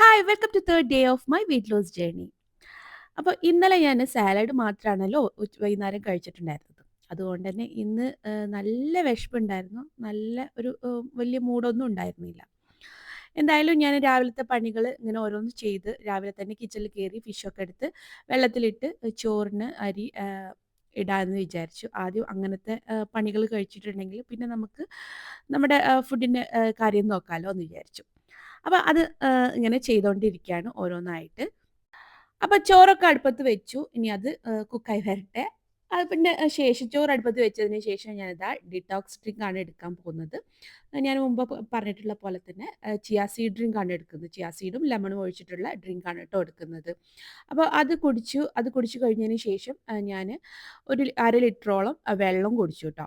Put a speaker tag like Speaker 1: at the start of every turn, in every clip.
Speaker 1: Hi welcome to third day of my weight loss journey അപ്പോൾ ഇന്നലെ ഞാൻ salad മാത്രമാണല്ലോ വൈകുന്നേരം കഴിച്ചിട്ടുണ്ടായിരുന്നത്. അതുകൊണ്ട് തന്നെ ഇന്ന് നല്ല വിശപ്പുണ്ടായിരുന്നു. നല്ല ഒരു വലിയ മൂഡൊന്നും ഉണ്ടായിരുന്നില്ല. എന്തായാലും ഞാൻ രാവിലത്തെ പണികൾ ഇങ്ങനെ ഓരോന്ന് ചെയ്ത് രാവിലെ തന്നെ കിച്ചണിൽ കയറി ഫിഷൊക്കെ എടുത്ത് വെള്ളത്തിലിട്ട് ചോറിന് അരി ഇടാമെന്ന് വിചാരിച്ചു. ആദ്യം അങ്ങനത്തെ പണികൾ കഴിച്ചിട്ടുണ്ടെങ്കിൽ പിന്നെ നമുക്ക് നമ്മുടെ ഫുഡിന്റെ കാര്യം നോക്കാമല്ലോ എന്ന് വിചാരിച്ചു. അപ്പോൾ അത് ഇങ്ങനെ ചെയ്തുകൊണ്ടിരിക്കുകയാണ് ഓരോന്നായിട്ട്. അപ്പോൾ ചോറൊക്കെ അടുപ്പത്ത് വെച്ചു. ഇനി അത് കുക്കായി വരട്ടെ. അത് പിന്നെ ശേഷം ചോറ് അടുപ്പത്ത് വെച്ചതിന് ശേഷം ഞാനിതാ ഡിറ്റോക്സ് ഡ്രിങ്ക് ആണ് എടുക്കാൻ പോകുന്നത്. ഞാൻ മുമ്പ് പറഞ്ഞിട്ടുള്ള പോലെ തന്നെ ചിയാ സീഡ് ഡ്രിങ്ക് ആണ് എടുക്കുന്നത്. ചിയാ സീഡും ലെമണും ഒഴിച്ചിട്ടുള്ള ഡ്രിങ്ക് ആണ് കേട്ടോ എടുക്കുന്നത്. അപ്പോൾ അത് കുടിച്ചു. അത് കുടിച്ചു കഴിഞ്ഞതിന് ശേഷം ഞാൻ ഒരു അര ലിറ്ററോളം വെള്ളം കുടിച്ചു കേട്ടോ.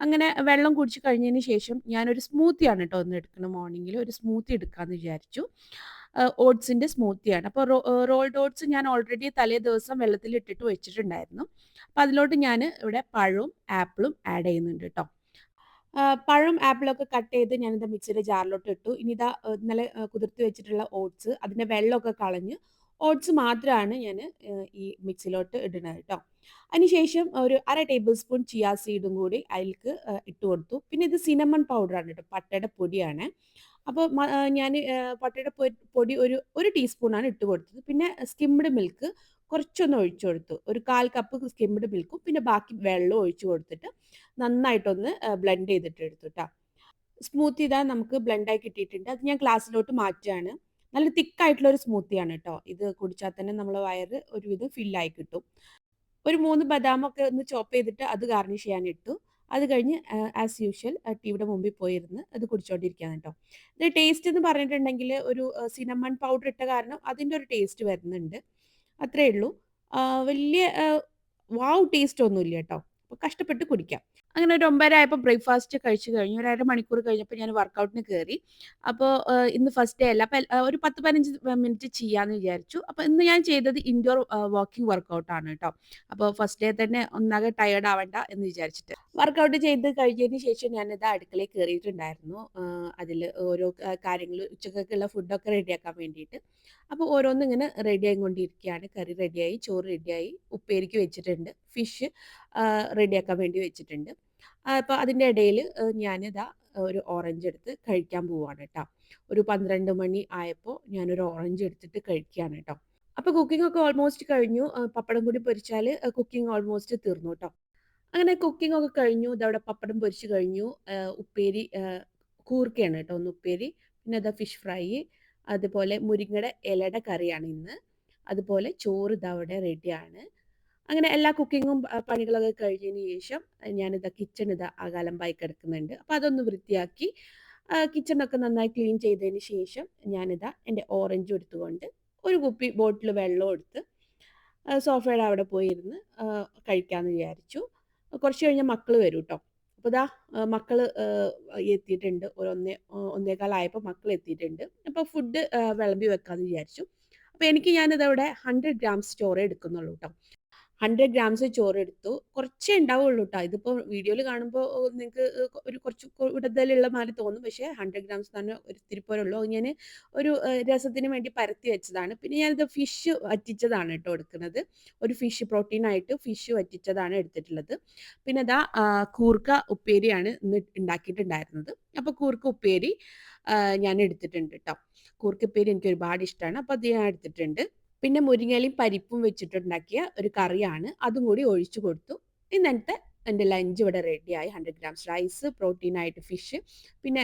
Speaker 1: അങ്ങനെ വെള്ളം കുടിച്ച് കഴിഞ്ഞതിന് ശേഷം ഞാനൊരു സ്മൂത്തിയാണ് കേട്ടോ ഒന്ന് എടുക്കുന്നത് മോർണിംഗിൽ ഒരു സ്മൂത്തി എടുക്കാമെന്ന് വിചാരിച്ചു. ഓട്സിന്റെ സ്മൂത്തിയാണ് അപ്പോൾ റോൾഡ് ഓട്സ് ഞാൻ ഓൾറെഡി തലേ ദിവസം വെള്ളത്തിൽ ഇട്ടിട്ട് വെച്ചിട്ടുണ്ടായിരുന്നു. അപ്പോൾ അതിലോട്ട് ഞാൻ ഇവിടെ പഴവും ആപ്പിളും ആഡ് ചെയ്യുന്നുണ്ട് കേട്ടോ പഴം ആപ്പിളൊക്കെ കട്ട് ചെയ്ത് ഞാനിത് മിക്സിയുടെ ജാറിലോട്ട് ഇട്ടു. ഇനി ഇതാ ഇന്നലെ കുതിർത്തി വെച്ചിട്ടുള്ള ഓട്സ് അതിന്റെ വെള്ളമൊക്കെ കളഞ്ഞ് ഓട്സ് മാത്രമാണ് ഞാൻ ഈ മിക്സിയിലോട്ട് ഇടുന്നത് കേട്ടോ അതിനുശേഷം ഒരു അര ടേബിൾ സ്പൂൺ ചിയാ സീഡും കൂടി അതിലേക്ക് ഇട്ട് കൊടുത്തു. പിന്നെ ഇത് സിനമൺ പൗഡറാണ് കേട്ടോ പട്ടയുടെ പൊടിയാണ്. അപ്പോൾ ഞാൻ പട്ടയുടെ പൊടി ഒരു ഒരു ടീസ്പൂണാണ് ഇട്ട് കൊടുത്തത്. പിന്നെ സ്കിംഡ് മിൽക്ക് കുറച്ചൊന്ന് ഒഴിച്ചു കൊടുത്തു. ഒരു കാൽ കപ്പ് സ്കിംഡ് മിൽക്കും പിന്നെ ബാക്കി വെള്ളവും ഒഴിച്ചു കൊടുത്തിട്ട് നന്നായിട്ടൊന്ന് ബ്ലെൻഡ് ചെയ്തിട്ട് എടുത്തു കേട്ടോ സ്മൂത്തി ഇതാ നമുക്ക് ബ്ലെൻഡായി കിട്ടിയിട്ടുണ്ട്. അത് ഞാൻ ഗ്ലാസ്സിലോട്ട് മാറ്റുകയാണ്. നല്ല തിക്കായിട്ടുള്ള ഒരു സ്മൂത്തിയാണ് കേട്ടോ ഇത് കുടിച്ചാൽ തന്നെ നമ്മളെ വയറ് ഒരുവിധം ഫില്ലായി കിട്ടും. ഒരു മൂന്ന് ബദാമൊക്കെ ഒന്ന് ചോപ്പ് ചെയ്തിട്ട് അത് ഗാർണിഷ് ചെയ്യാൻ ഇട്ടു. അത് കഴിഞ്ഞ് ആസ് യൂഷ്വൽ ടീയുടെ മുമ്പിൽ പോയിരുന്ന് അത് കുടിച്ചോണ്ടിരിക്കുകയാണ് കേട്ടോ. ഇത് ടേസ്റ്റ് എന്ന് പറഞ്ഞിട്ടുണ്ടെങ്കിൽ ഒരു സിനമൺ പൗഡർ ഇട്ട കാരണം അതിന്റെ ഒരു ടേസ്റ്റ് വരുന്നുണ്ട്. അത്രേ ഉള്ളൂ. വലിയ വാവ് ടേസ്റ്റ് ഒന്നുമില്ല കേട്ടോ. അപ്പോൾ കഷ്ടപ്പെട്ട് കുടിക്കാം. അങ്ങനെ ഒരു ഒമ്പതര ആയപ്പോൾ ബ്രേക്ക്ഫാസ്റ്റ് കഴിച്ചു കഴിഞ്ഞു. ഒരു അരമണിക്കൂർ കഴിഞ്ഞപ്പോൾ ഞാൻ വർക്കൗട്ടിന് കയറി അപ്പോൾ ഇന്ന് ഫസ്റ്റ് ഡേ അല്ല. അപ്പോൾ ഒരു പത്ത് പതിനഞ്ച് മിനിറ്റ് ചെയ്യാമെന്ന് വിചാരിച്ചു. അപ്പോൾ ഇന്ന് ഞാൻ ചെയ്തത് ഇൻഡോർ വാക്കിംഗ് വർക്കൗട്ടാണ് കേട്ടോ. അപ്പോൾ ഫസ്റ്റ് ഡേ തന്നെ ഒന്നാകെ ടയേർഡ് ആവണ്ട എന്ന് വിചാരിച്ചിട്ട്. വർക്കൗട്ട് ചെയ്ത് കഴിഞ്ഞതിന് ശേഷം ഞാനിത് അടുക്കളയിൽ കയറിയിട്ടുണ്ടായിരുന്നു അതിൽ ഓരോ കാര്യങ്ങൾ ഉച്ചക്കൊക്കെയുള്ള ഫുഡൊക്കെ റെഡിയാക്കാൻ വേണ്ടിയിട്ട്. അപ്പോൾ ഓരോന്നും ഇങ്ങനെ റെഡി ആയിക്കൊണ്ടിരിക്കുകയാണ് കറി റെഡിയായി ചോറ് റെഡിയായി ഉപ്പേരിക്ക് വെച്ചിട്ടുണ്ട്. ഫിഷ് റെഡിയാക്കാൻ വേണ്ടി വെച്ചിട്ടുണ്ട്. അപ്പോൾ അതിന്റെ ഇടയിൽ ഞാനിതാ ഒരു ഓറഞ്ച് എടുത്ത് കഴിക്കാൻ പോവാണ് കേട്ടോ ഒരു പന്ത്രണ്ട് മണി ആയപ്പോൾ ഞാനൊരു ഓറഞ്ച് എടുത്തിട്ട് കഴിക്കുകയാണ് കേട്ടോ അപ്പോൾ കുക്കിംഗ് ഒക്കെ ഓൾമോസ്റ്റ് കഴിഞ്ഞു. പപ്പടം കൂടി പൊരിച്ചാൽ കുക്കിംഗ് ഓൾമോസ്റ്റ് തീർന്നു കേട്ടോ അങ്ങനെ കുക്കിംഗ് ഒക്കെ കഴിഞ്ഞു. ഇതവിടെ പപ്പടം പൊരിച്ച് കഴിഞ്ഞു. ഉപ്പേരി കൂർക്കയാണ് കേട്ടോ ഒന്ന് ഉപ്പേരി. പിന്നെ അതാ ഫിഷ് ഫ്രൈ അതുപോലെ മുരിങ്ങയുടെ ഇലയുടെ കറിയാണ് ഇന്ന്. അതുപോലെ ചോറ് ഇതവിടെ റെഡിയാണ് അങ്ങനെ എല്ലാ കുക്കിങ്ങും പണികളൊക്കെ കഴിഞ്ഞതിന് ശേഷം ഞാനിതാ കിച്ചൺ ഇതാ അകാലമ്പായി കിടക്കുന്നുണ്ട്. അപ്പോൾ അതൊന്ന് വൃത്തിയാക്കി കിച്ചണൊക്കെ നന്നായി ക്ലീൻ ചെയ്തതിന് ശേഷം ഞാനിതാ എന്റെ ഓറഞ്ച് എടുത്തുകൊണ്ട് ഒരു കുപ്പി ബോട്ടിൽ വെള്ളം എടുത്ത് സോഫയുടെ അവിടെ പോയിരുന്ന് കഴിക്കാമെന്ന് വിചാരിച്ചു. കുറച്ച് കഴിഞ്ഞാൽ മക്കൾ വരും കേട്ടോ അപ്പോൾ ഇതാ മക്കൾ എത്തിയിട്ടുണ്ട്. ഒരു ഒന്നേ ഒന്നേകാലായപ്പോൾ മക്കൾ എത്തിയിട്ടുണ്ട്. അപ്പോൾ ഫുഡ് വിളമ്പി വെക്കാമെന്ന് വിചാരിച്ചു. അപ്പോൾ എനിക്ക് ഞാനിതവിടെ ഹൺഡ്രഡ് ഗ്രാം സ്റ്റോറേ എടുക്കുന്നുള്ളൂ കേട്ടോ ഹൺഡ്രഡ് ഗ്രാംസ് ചോറ് എടുത്തു കുറച്ചേ ഉണ്ടാവുള്ളൂ കേട്ടോ ഇതിപ്പോൾ വീഡിയോയിൽ കാണുമ്പോൾ നിങ്ങൾക്ക് ഒരു കുറച്ച് കൂടുതലുള്ള മാതിരി തോന്നും. പക്ഷേ ഹൺഡ്രഡ് ഗ്രാംസ് തന്നെ ഒരു തിരുപ്പോലുള്ളൂ അത് ഞാൻ ഒരു രസത്തിന് വേണ്ടി പരത്തി വെച്ചതാണ്. പിന്നെ ഞാനിത് ഫിഷ് വറ്റിച്ചതാണ് കേട്ടോ എടുക്കുന്നത്. ഒരു ഫിഷ് പ്രോട്ടീൻ ആയിട്ട് ഫിഷ് വറ്റിച്ചതാണ് എടുത്തിട്ടുള്ളത്. പിന്നെ അതാ കൂർക്ക ഉപ്പേരിയാണ് ഇന്ന് ഉണ്ടാക്കിയിട്ടുണ്ടായിരുന്നത്. അപ്പോൾ കൂർക്ക ഉപ്പേരി ഞാൻ എടുത്തിട്ടുണ്ട് കേട്ടോ കൂർക്കപ്പേരി എനിക്ക് ഒരുപാട് ഇഷ്ടമാണ് അപ്പോൾ അത് ഞാൻ എടുത്തിട്ടുണ്ട്. പിന്നെ മുരിങ്ങയിലും പരിപ്പും വെച്ചിട്ടുണ്ടാക്കിയ ഒരു കറിയാണ്. അതും കൂടി ഒഴിച്ചു കൊടുത്തു. ഇന്നത്തെ എന്റെ ലഞ്ച് ഇവിടെ റെഡിയായി ഹൺഡ്രഡ് ഗ്രാംസ് റൈസ് പ്രോട്ടീനായിട്ട് ഫിഷ് പിന്നെ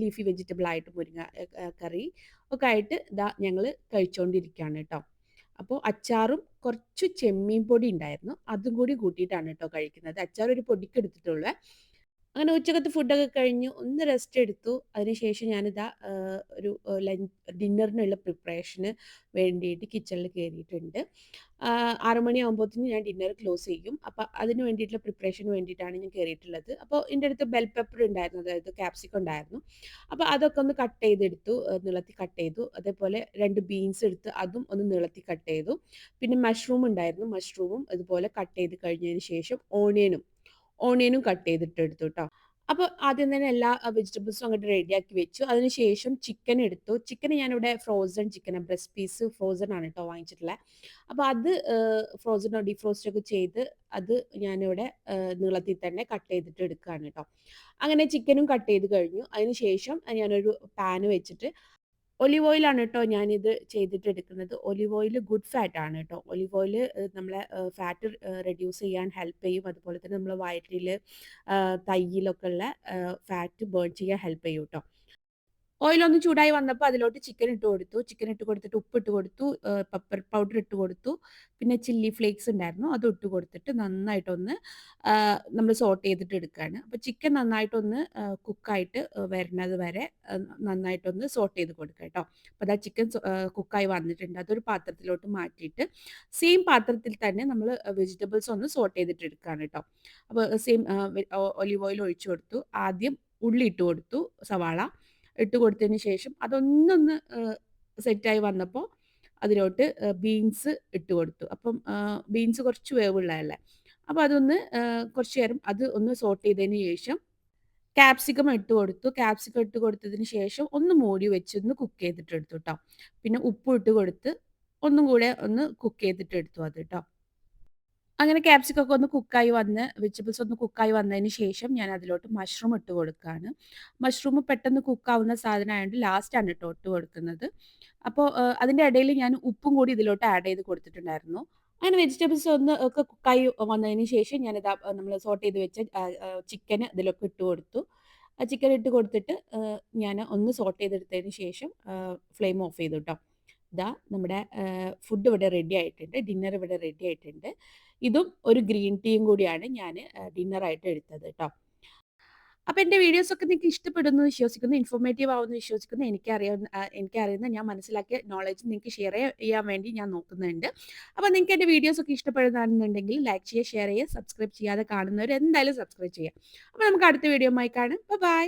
Speaker 1: ലീഫി വെജിറ്റബിൾ ആയിട്ട് മുരിങ്ങ കറി ഒക്കെ ആയിട്ട് ഇതാ ഞങ്ങൾ കഴിച്ചുകൊണ്ടിരിക്കുകയാണ് കേട്ടോ അപ്പോൾ അച്ചാറും കുറച്ച് ചെമ്മീൻ പൊടി ഉണ്ടായിരുന്നു. അതും കൂടി കൂട്ടിയിട്ടാണ് കേട്ടോ കഴിക്കുന്നത്. അച്ചാർ ഒരു പൊടിക്ക് എടുത്തിട്ടുള്ളൂ. അങ്ങനെ ഉച്ചക്കത്തെ ഫുഡൊക്കെ കഴിഞ്ഞു. ഒന്ന് റെസ്റ്റ് എടുത്തു. അതിനുശേഷം ഞാനിതാ ഒരു ലഞ്ച് ഡിന്നറിനുള്ള പ്രിപ്പറേഷന് വേണ്ടിയിട്ട് കിച്ചണിൽ കയറിയിട്ടുണ്ട് ആ, ആറ് മണിയാകുമ്പോഴത്തേനും ഞാൻ ഡിന്നർ ക്ലോസ് ചെയ്യും. അപ്പോൾ അതിന് വേണ്ടിയിട്ടുള്ള പ്രിപ്പറേഷന് വേണ്ടിയിട്ടാണ് ഞാൻ കയറിയിട്ടുള്ളത് അപ്പോൾ എന്റെ അടുത്ത് ബെൽ പെപ്പർ ഉണ്ടായിരുന്നു. അതായത് ക്യാപ്സിക്കം ഉണ്ടായിരുന്നു. അപ്പോൾ അതൊക്കെ ഒന്ന് കട്ട് ചെയ്തെടുത്തു. നീളത്തി കട്ട് ചെയ്തു. അതേപോലെ രണ്ട് ബീൻസ് എടുത്ത് അതും ഒന്ന് നീളത്തി കട്ട് ചെയ്തു. പിന്നെ മഷ്റൂം ഉണ്ടായിരുന്നു. മഷ്റൂമും അതുപോലെ കട്ട് ചെയ്ത് കഴിഞ്ഞതിന് ശേഷം ഓണിയനും ഓണിയനും കട്ട് ചെയ്തിട്ട് എടുത്തു കേട്ടോ അപ്പോൾ ആദ്യം തന്നെ എല്ലാ വെജിറ്റബിൾസും അങ്ങോട്ട് റെഡിയാക്കി വെച്ചു. അതിനുശേഷം ചിക്കൻ എടുത്തു. ചിക്കൻ ഞാനിവിടെ frozen chicken breast piece frozen ആണ് കേട്ടോ വാങ്ങിച്ചിട്ടുള്ളത്. അപ്പോൾ അത് ഫ്രോസൺ ഡീഫ്രോസ്റ്റ് ഒക്കെ ചെയ്ത് അത് ഞാനിവിടെ നീളത്തിൽ തന്നെ കട്ട് ചെയ്തിട്ട് എടുക്കുകയാണ് കേട്ടോ. അങ്ങനെ ചിക്കനും കട്ട് ചെയ്ത് കഴിഞ്ഞു. അതിനുശേഷം ഞാനൊരു പാന് വെച്ചിട്ട് ഒലിവ് ഓയിലാണ് കേട്ടോ ഞാനിത് ചെയ്തിട്ട് എടുക്കുന്നത്. ഒലിവ് ഓയിൽ ഗുഡ് ഫാറ്റ് ആണ് കേട്ടോ. ഒലിവ് ഓയിൽ നമ്മളെ ഫാറ്റ് റെഡ്യൂസ് ചെയ്യാൻ ഹെൽപ്പ് ചെയ്യും. അതുപോലെ തന്നെ നമ്മളെ വയറ്റിൽ തൈയിലൊക്കെ ഉള്ള ഫാറ്റ് ബേൺ ചെയ്യാൻ ഹെൽപ്പ് ചെയ്യും കേട്ടോ. ഓയിലൊന്ന് ചൂടായി വന്നപ്പോൾ അതിലോട്ട് ചിക്കൻ ഇട്ട് കൊടുത്തു. ചിക്കൻ ഇട്ട് കൊടുത്തിട്ട് ഉപ്പ് ഇട്ട് കൊടുത്തു. പെപ്പർ പൗഡർ ഇട്ട് കൊടുത്തു. പിന്നെ ചില്ലി ഫ്ലേക്സ് ഉണ്ടായിരുന്നു. അത് ഇട്ട് കൊടുത്തിട്ട് നന്നായിട്ടൊന്ന് നമ്മൾ സോട്ട് ചെയ്തിട്ട് എടുക്കുകയാണ്. അപ്പോൾ ചിക്കൻ നന്നായിട്ടൊന്ന് കുക്കായിട്ട് വരുന്നത് വരെ നന്നായിട്ടൊന്ന് സോട്ട് ചെയ്ത് കൊടുക്കുക കേട്ടോ. അപ്പോൾ അതാ ചിക്കൻ കുക്കായി വന്നിട്ടുണ്ട്. അതൊരു പാത്രത്തിലോട്ട് മാറ്റിയിട്ട് സെയിം പാത്രത്തിൽ തന്നെ നമ്മൾ വെജിറ്റബിൾസ് ഒന്ന് സോട്ട് ചെയ്തിട്ട് എടുക്കുകയാണ് കേട്ടോ. അപ്പോൾ സെയിം ഒലിവ് ഓയിൽ ഒഴിച്ചു കൊടുത്തു. ആദ്യം ഉള്ളി ഇട്ട് കൊടുത്തു സവാള. ഇട്ട് കൊടുത്തതിന് ശേഷം അതൊന്നൊന്ന് സെറ്റായി വന്നപ്പോൾ അതിലോട്ട് ബീൻസ് ഇട്ട് കൊടുത്തു. അപ്പം ബീൻസ് കുറച്ച് വേവുള്ളതല്ലേ. അപ്പോൾ അതൊന്ന് കുറച്ച് നേരം അത് ഒന്ന് സോട്ട് ചെയ്തതിന് ശേഷം ക്യാപ്സിക്കം ഇട്ട് കൊടുത്തു. ക്യാപ്സിക്കം ഇട്ട് കൊടുത്തതിന് ശേഷം ഒന്ന് മൂടി വെച്ച് ഒന്ന് കുക്ക് ചെയ്തിട്ട് എടുത്തു കേട്ടോ. പിന്നെ ഉപ്പ് ഇട്ട് കൊടുത്ത് ഒന്നും കൂടെ ഒന്ന് കുക്ക് ചെയ്തിട്ട് എടുത്തു അത് കേട്ടോ. അങ്ങനെ ക്യാപ്സിക്കം ഒക്കെ ഒന്ന് കുക്കായി വന്ന് വെജിറ്റബിൾസ് ഒന്ന് കുക്കായി വന്നതിന് ശേഷം ഞാൻ അതിലോട്ട് മഷ്റൂം ഇട്ട് കൊടുക്കുകയാണ്. മഷ്റൂം പെട്ടെന്ന് കുക്കാവുന്ന സാധനമായതുകൊണ്ട് ലാസ്റ്റാണ് ഇട്ട് ഇട്ട് കൊടുക്കുന്നത്. അപ്പോൾ അതിന്റെ ഇടയിൽ ഞാൻ ഉപ്പും കൂടി ഇതിലോട്ട് ആഡ് ചെയ്ത് കൊടുത്തിട്ടുണ്ടായിരുന്നു. അങ്ങനെ വെജിറ്റബിൾസ് ഒന്ന് ഒക്കെ കുക്കായി വന്നതിന് ശേഷം ഞാൻ ഇതാ നമ്മൾ സോട്ട് ചെയ്ത് വെച്ച ചിക്കൻ ഇതിലൊക്കെ ഇട്ട് കൊടുത്തു. ആ ചിക്കൻ ഇട്ട് കൊടുത്തിട്ട് ഞാൻ ഒന്ന് സോട്ട് ചെയ്തെടുത്തതിന് ശേഷം ഫ്ലെയിം ഓഫ് ചെയ്തു കേട്ടോ. ഇതാ നമ്മുടെ ഫുഡ് ഇവിടെ റെഡി ആയിട്ടുണ്ട്. ഡിന്നർ ഇവിടെ റെഡി ആയിട്ടുണ്ട്. ഇതും ഒരു ഗ്രീൻ ടീയും കൂടിയാണ് ഞാൻ ഡിന്നറായിട്ട് എടുത്തത് കേട്ടോ. അപ്പോൾ എന്റെ വീഡിയോസ് ഒക്കെ നിങ്ങൾക്ക് ഇഷ്ടപ്പെടുന്നു വിശ്വസിക്കുന്നു. ഇൻഫോർമേറ്റീവ് ആവുമെന്ന് വിശ്വസിക്കുന്നു. എനിക്കറിയാവുന്ന എനിക്കറിയുന്ന ഞാൻ മനസ്സിലാക്കിയ നോളഡ്ജ് നിങ്ങൾക്ക് ഷെയർ ചെയ്യാൻ വേണ്ടി ഞാൻ നോക്കുന്നുണ്ട്. അപ്പോൾ നിങ്ങൾക്ക് എന്റെ വീഡിയോസ് ഒക്കെ ഇഷ്ടപ്പെടുന്നുണ്ടെങ്കിൽ ലൈക്ക് ചെയ്യുക, ഷെയർ ചെയ്യുക, സബ്സ്ക്രൈബ് ചെയ്യാതെ കാണുന്നവർ എന്തായാലും സബ്സ്ക്രൈബ് ചെയ്യുക. അപ്പോൾ നമുക്ക് അടുത്ത വീഡിയോയുമായി കാണാം. ബൈ.